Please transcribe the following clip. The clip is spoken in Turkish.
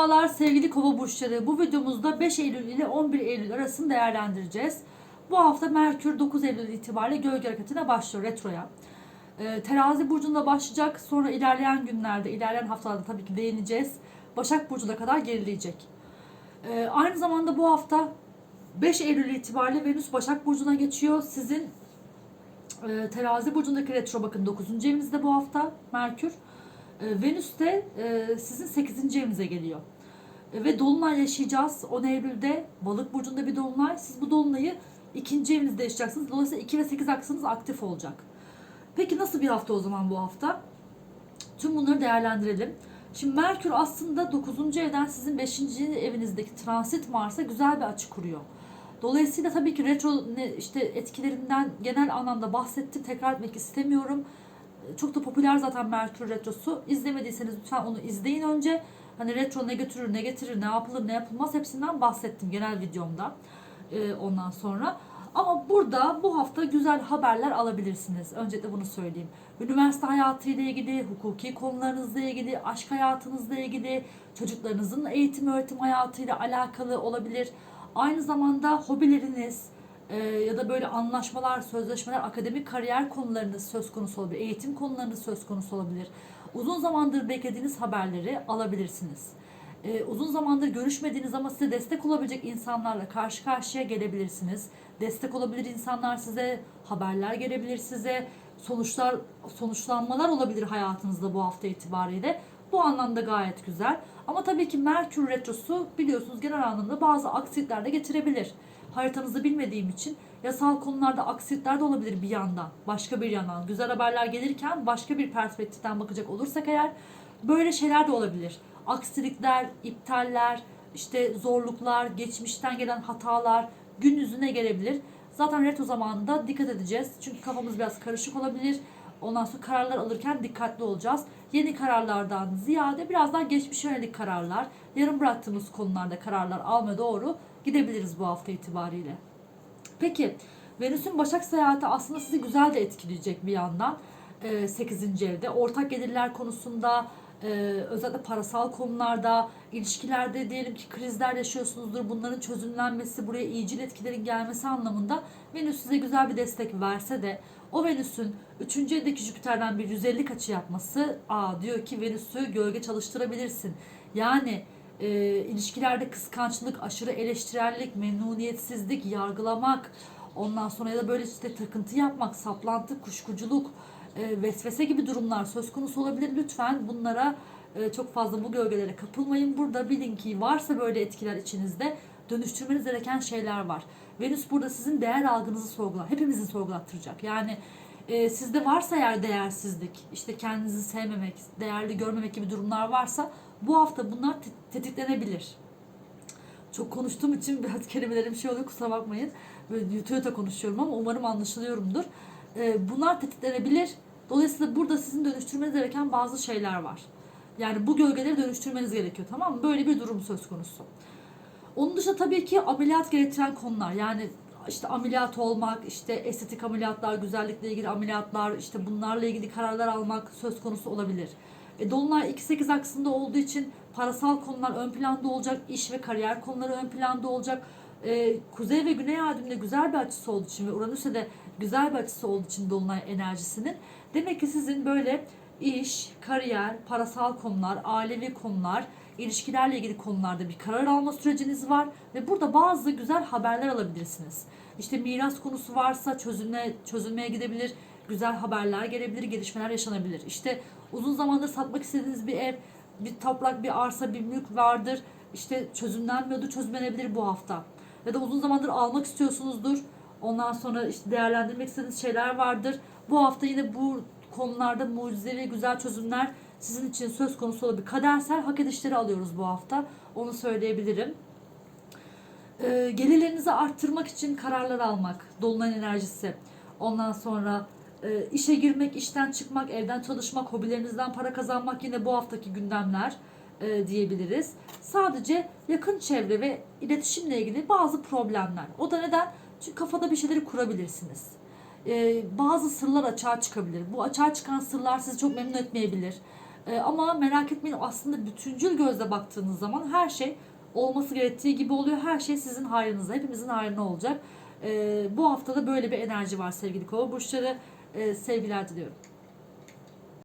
Merhabalar sevgili kova burçları. Bu videomuzda 5 Eylül ile 11 Eylül arasını değerlendireceğiz. Bu hafta Merkür 9 Eylül itibariyle gölge hareketine başlıyor retroya. Ee, terazi burcunda başlayacak. Sonra ilerleyen günlerde, ilerleyen haftalarda tabii ki değineceğiz. Başak burcuna kadar gerileyecek. Ee, aynı zamanda bu hafta 5 Eylül itibariyle Venüs Başak burcuna geçiyor. Sizin e, terazi burcundaki retro bakın 9. evinizde bu hafta Merkür. E, Venüs de e, sizin 8. evinize geliyor. E, ve dolunay yaşayacağız. 10 Eylül'de balık burcunda bir dolunay. Siz bu dolunayı ikinci evinizde yaşayacaksınız. Dolayısıyla 2 ve 8 aksınız aktif olacak. Peki nasıl bir hafta o zaman bu hafta? Tüm bunları değerlendirelim. Şimdi Merkür aslında 9. evden sizin 5. evinizdeki transit Mars'a güzel bir açı kuruyor. Dolayısıyla tabii ki retro işte etkilerinden genel anlamda bahsettim. Tekrar etmek istemiyorum. Çok da popüler zaten Merkür Retrosu. İzlemediyseniz lütfen onu izleyin önce. Hani retro ne götürür, ne getirir, ne yapılır, ne yapılmaz hepsinden bahsettim genel videomda. Ee, ondan sonra. Ama burada bu hafta güzel haberler alabilirsiniz. Öncelikle bunu söyleyeyim. Üniversite hayatıyla ilgili, hukuki konularınızla ilgili, aşk hayatınızla ilgili, çocuklarınızın eğitim öğretim hayatıyla alakalı olabilir. Aynı zamanda hobileriniz, e, ya da böyle anlaşmalar, sözleşmeler, akademik kariyer konularınız söz konusu olabilir, eğitim konularınız söz konusu olabilir. Uzun zamandır beklediğiniz haberleri alabilirsiniz. E, uzun zamandır görüşmediğiniz ama size destek olabilecek insanlarla karşı karşıya gelebilirsiniz. Destek olabilir insanlar size, haberler gelebilir size, sonuçlar sonuçlanmalar olabilir hayatınızda bu hafta itibariyle. Bu anlamda gayet güzel. Ama tabii ki Merkür Retrosu biliyorsunuz genel anlamda bazı aksilikler de getirebilir. Haritanızı bilmediğim için yasal konularda aksilikler de olabilir bir yandan. Başka bir yandan güzel haberler gelirken başka bir perspektiften bakacak olursak eğer böyle şeyler de olabilir. Aksilikler, iptaller, işte zorluklar, geçmişten gelen hatalar gün yüzüne gelebilir. Zaten retro zamanında dikkat edeceğiz. Çünkü kafamız biraz karışık olabilir. Ondan sonra kararlar alırken dikkatli olacağız. Yeni kararlardan ziyade biraz daha geçmişe yönelik kararlar, yarım bıraktığımız konularda kararlar almaya doğru gidebiliriz bu hafta itibariyle. Peki Venüs'ün Başak seyahati aslında sizi güzel de etkileyecek bir yandan. 8. evde ortak gelirler konusunda e, özellikle parasal konularda ilişkilerde diyelim ki krizler yaşıyorsunuzdur bunların çözümlenmesi buraya iyicil etkilerin gelmesi anlamında Venüs size güzel bir destek verse de o Venüs'ün 3. evdeki Jüpiter'den bir 150 açı yapması aa diyor ki Venüs'ü gölge çalıştırabilirsin. Yani e, ilişkilerde kıskançlık, aşırı eleştirellik, memnuniyetsizlik, yargılamak, ondan sonra ya da böyle işte takıntı yapmak, saplantı, kuşkuculuk, e, vesvese gibi durumlar söz konusu olabilir. Lütfen bunlara e, çok fazla bu gölgelere kapılmayın. Burada bilin ki varsa böyle etkiler içinizde dönüştürmeniz gereken şeyler var. Venüs burada sizin değer algınızı sorgular. Hepimizin sorgulattıracak. Yani e, sizde varsa eğer değersizlik, işte kendinizi sevmemek, değerli görmemek gibi durumlar varsa bu hafta bunlar te- tetiklenebilir. Çok konuştuğum için biraz kelimelerim şey oluyor kusura bakmayın. Böyle yuta yuta konuşuyorum ama umarım anlaşılıyorumdur. Ee, bunlar tetiklenebilir. Dolayısıyla burada sizin dönüştürmeniz gereken bazı şeyler var. Yani bu gölgeleri dönüştürmeniz gerekiyor tamam mı? Böyle bir durum söz konusu. Onun dışında tabii ki ameliyat gerektiren konular. Yani işte ameliyat olmak, işte estetik ameliyatlar, güzellikle ilgili ameliyatlar, işte bunlarla ilgili kararlar almak söz konusu olabilir. E, Dolunay 2-8 aksında olduğu için parasal konular ön planda olacak, iş ve kariyer konuları ön planda olacak. E, Kuzey ve Güney aydınlığı güzel bir açısı olduğu için ve Uranüs'e de güzel bir açısı olduğu için Dolunay enerjisinin. Demek ki sizin böyle iş, kariyer, parasal konular, ailevi konular, ilişkilerle ilgili konularda bir karar alma süreciniz var ve burada bazı güzel haberler alabilirsiniz. İşte miras konusu varsa çözülme, çözülmeye gidebilir, güzel haberler gelebilir, gelişmeler yaşanabilir. İşte uzun zamandır satmak istediğiniz bir ev, bir toprak, bir arsa, bir mülk vardır. İşte çözümlenmiyordur, çözümlenebilir bu hafta. Ya da uzun zamandır almak istiyorsunuzdur. Ondan sonra işte değerlendirmek istediğiniz şeyler vardır. Bu hafta yine bu konularda mucizevi güzel çözümler sizin için söz konusu olabilir. Kadersel hak edişleri alıyoruz bu hafta. Onu söyleyebilirim. Ee, gelirlerinizi arttırmak için kararlar almak. Dolunay enerjisi. Ondan sonra e, işe girmek, işten çıkmak, evden çalışmak, hobilerinizden para kazanmak yine bu haftaki gündemler e, diyebiliriz. Sadece yakın çevre ve iletişimle ilgili bazı problemler. O da neden? Çünkü kafada bir şeyleri kurabilirsiniz. E, bazı sırlar açığa çıkabilir. Bu açığa çıkan sırlar sizi çok memnun etmeyebilir. E, ama merak etmeyin aslında bütüncül gözle baktığınız zaman her şey olması gerektiği gibi oluyor. Her şey sizin hayrınıza, hepimizin hayrına olacak. E, bu haftada böyle bir enerji var sevgili kova burçları. E, sevgiler diliyorum.